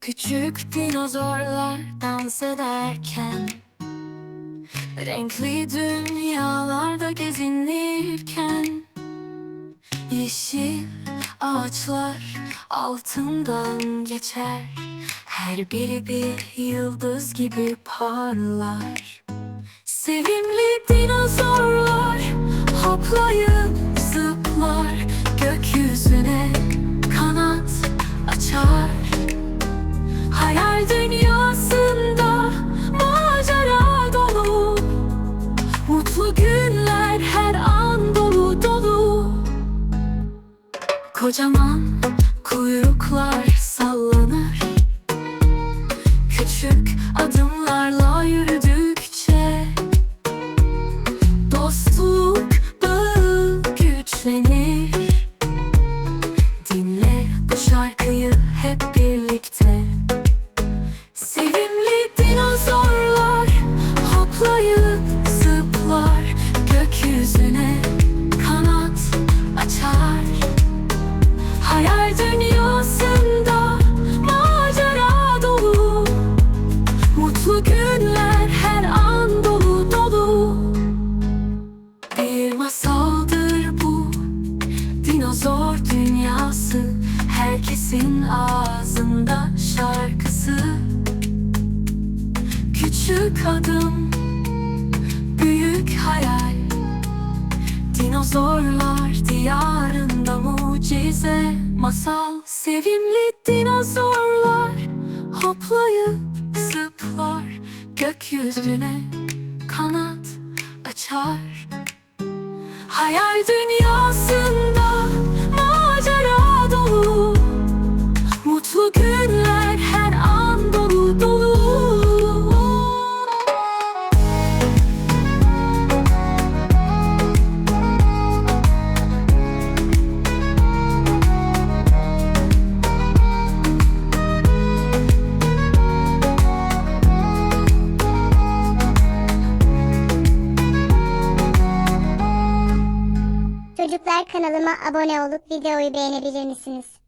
Küçük dinozorlar dans ederken Renkli dünyalarda gezinirken Yeşil ağaçlar altından geçer. Her biri bir yıldız gibi parlar. Sevimli dinozorlar hoplayıp zıplar Kocaman kuyruklar sallanır. Küçük adımlarla yürüdükçe Dostluk bağı güçlenir. Dinle bu şarkıyı hep birlikte. Sevimli dinozorlar hoplayıp zıplar Gökyüzüne dünyası Herkesin ağzında şarkısı. Küçük adım Büyük hayal. Dinozorlar diyarında mucize. Masal sevimli dinozorlar Hoplayıp zıplar. Gökyüzüne kanat açar. Hayal dünyasında Çocuklar kanalıma abone olup videoyu beğenebilir misiniz?